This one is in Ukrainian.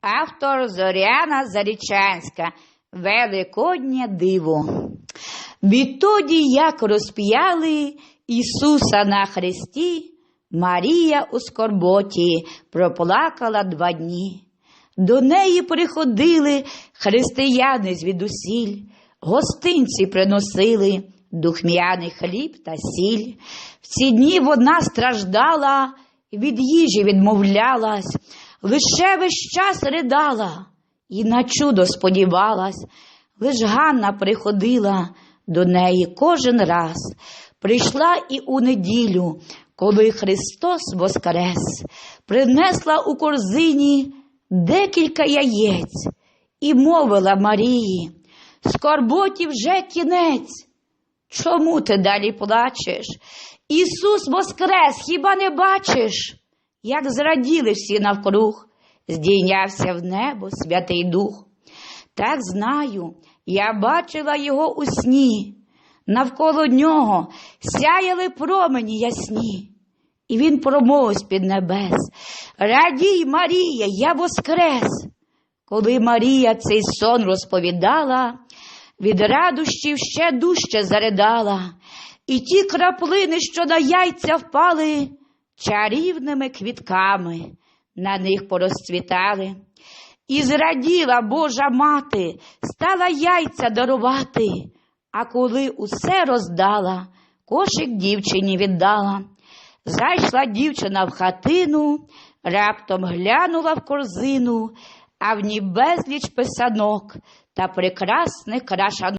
Автор Зоряна Зарічанська. Великоднє диво. Відтоді, як розп'яли Ісуса на хресті, Марія у скорботі проплакала два дні. До неї приходили християни звідусіль, гостинці приносили духмяний хліб та сіль. В ці дні вона страждала, від їжі відмовлялась, лише весь час ридала і на чудо сподівалась. Лиш Ганна приходила до неї кожен раз, прийшла і у неділю, коли Христос воскрес, принесла у корзині декілька яєць і мовила Марії, скорботі вже кінець. Чому ти далі плачеш? Ісус воскрес, хіба не бачиш? Як зраділи всі навкруг, здійнявся в небо Святий Дух. Так знаю, я бачила його у сні, навколо нього сяяли промені ясні. І він промовив з-під небес Радій, Марія, я воскрес. Коли Марія цей сон розповідала, від радощів ще дужче заридала, і ті краплини, що на яйця впали, чарівними квітками на них порозцвітали. І зраділа Божа мати, стала яйця дарувати, а коли усе роздала, кошик дівчині віддала. Зайшла дівчина в хатину, раптом глянула в корзину, а в ній безліч писанок та прекрасних крашанок.